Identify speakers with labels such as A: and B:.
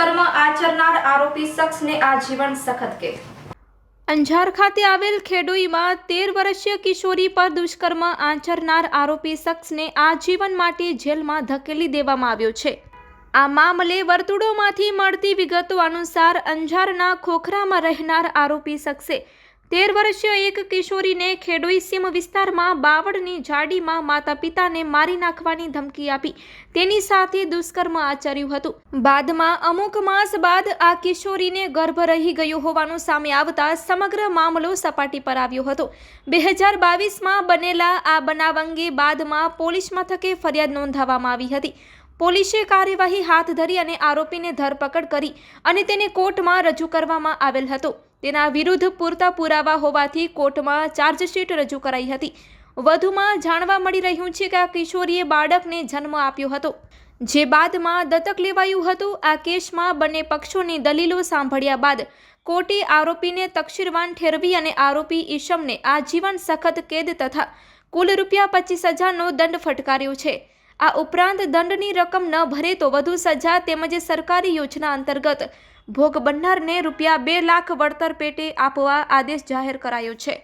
A: આરોપી શખ્સને આજીવન સખત કેદ
B: અંજાર ખાતે આવેલ ખેડોઈમાં તેર વર્ષીય કિશોરી પર દુષ્કર્મ આચરનાર આરોપી શખ્સને આજીવન માટે જેલમાં ધકેલી દેવામાં આવ્યો છે. આ મામલે વર્તુળોમાંથી મળતી વિગતો અનુસાર અંજારના ખોખરામાં રહેનાર આરોપી શખ્સે તેર વર્ષીય એક કિશોરીને ખેડોઈ સીમ વિસ્તારમાં બાવળની જાડીમાં માતા પિતાને મારી નાખવાની ધમકી આપી. તેની સાથે દુષ્કર્મ આચર્યું હતું. બાદમાં અમુક માસ બાદ આ કિશોરીને ગર્ભ રહી ગયો હોવાનું સામે આવતા સમગ્ર મામલો સપાટી પર આવ્યો હતો. બે હજાર બાવીસમાં બનેલા આ બનાવ અંગે બાદમાં પોલીસ મથકે ફરિયાદ નોંધાવવામાં આવી હતી. પોલીસે કાર્યવાહી હાથ ધરી અને આરોપીને ધરપકડ કરી અને તેને કોર્ટમાં રજૂ કરવામાં આવેલ હતો. તેના વિરુદ્ધ પૂરતા પુરાવા હોવાથી કોર્ટમાં ચાર્જશીટ રજૂ કરાઈ હતી. વધુમાં જાણવા મળી રહ્યું છે કે આ કિશોરીએ બાળકને જન્મ આપ્યો હતો. જે બાદમાં દત્તક લેવાયું હતું, આ કેસમાં બંને પક્ષોની દલીલો સાંભળ્યા બાદ કોર્ટે આરોપીને તકશીરવાન ઠેરવી અને આરોપી ઈશમને આજીવન સખત કેદ તથા કુલ રૂપિયા પચીસ હજારનો દંડ ફટકાર્યો છે. આ ઉપરાંત દંડની રકમ ન ભરે તો વધુ સજા તેમજ સરકારી યોજના અંતર્ગત ભોગ બનનારને રૂપિયા બે લાખ વળતર પેટે આપવા આદેશ જાહેર કરાયો છે.